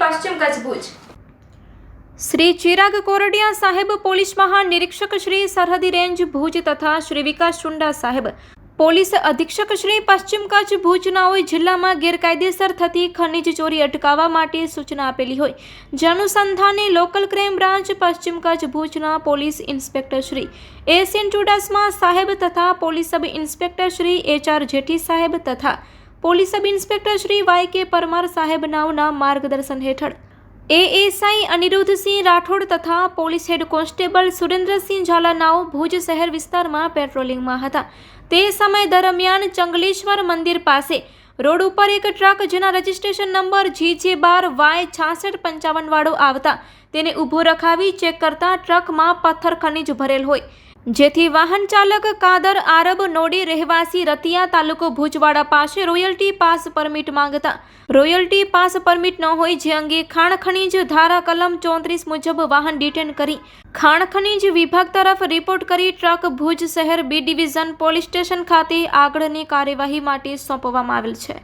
પશ્ચિમ કચ્છ ભુજ. શ્રી ચિરાગ કોરડિયા સાહેબ પોલીસ મહાનિરીક્ષક શ્રી સરહદી રેન્જ ભુજ તથા શ્રી વિકાસ ચુંડા સાહેબ પોલીસ અધિક્ષક શ્રી પશ્ચિમ કચ્છ ભુજનાઓએ જિલ્લામાં ગેરકાયદેસર થતી ખનિજ ચોરી અટકાવવા માટે સૂચના આપેલી હોય. જે અનુસંધાને લોકલ ક્રાઇમ બ્રાન્ચ પશ્ચિમ કચ્છ ભુજના police inspector Shri S N Chudasama સાહેબ તથા police sub inspector Shri H. R. Jethi સાહેબ તથા police sub inspector Shri Y K Parmar સાહેબ નાવના માર્ગદર્શન હેઠળ A S I Anirudhsinh Rathod તથા પોલીસ હેડ કોન્સ્ટેબલ સુરેન્દ્રસિંહ ઝાલાનાઓ ભુજ શહેર વિસ્તારમાં પેટ્રોલિંગમાં હતા. તે સમય દરમિયાન ચંગલેશ્વર મંદિર પાસે રોડ ઉપર એક ટ્રક જેના રજિસ્ટ્રેશન નંબર જી જે બાર વાય છાસઠ પંચાવન વાળો આવતા તેને ઊભો રખાવી ચેક કરતા ટ્રકમાં પથ્થર ખનીજ ભરેલ હોય જેથી વાહન ચાલક કાદર આરબ નોડી રહેવાસી રતિયા તાલુકો ભુજવાડા પાસે રોયલ્ટી પાસ પરમિટ માંગતા. રોયલ્ટી પાસ પરમિટ ન હોય જે અંગે ખાણ ખનીજ ધારા કલમ ચોત્રીસ મુજબ વાહન ડિટેન કરી. ખાણ ખનીજ વિભાગ તરફ રિપોર્ટ કરી ટ્રક ભુજ શહેર બી ડિવિઝન પોલીસ સ્ટેશન ખાતે આગળની કાર્યવાહી માટે સોંપવામાં આવેલ છે.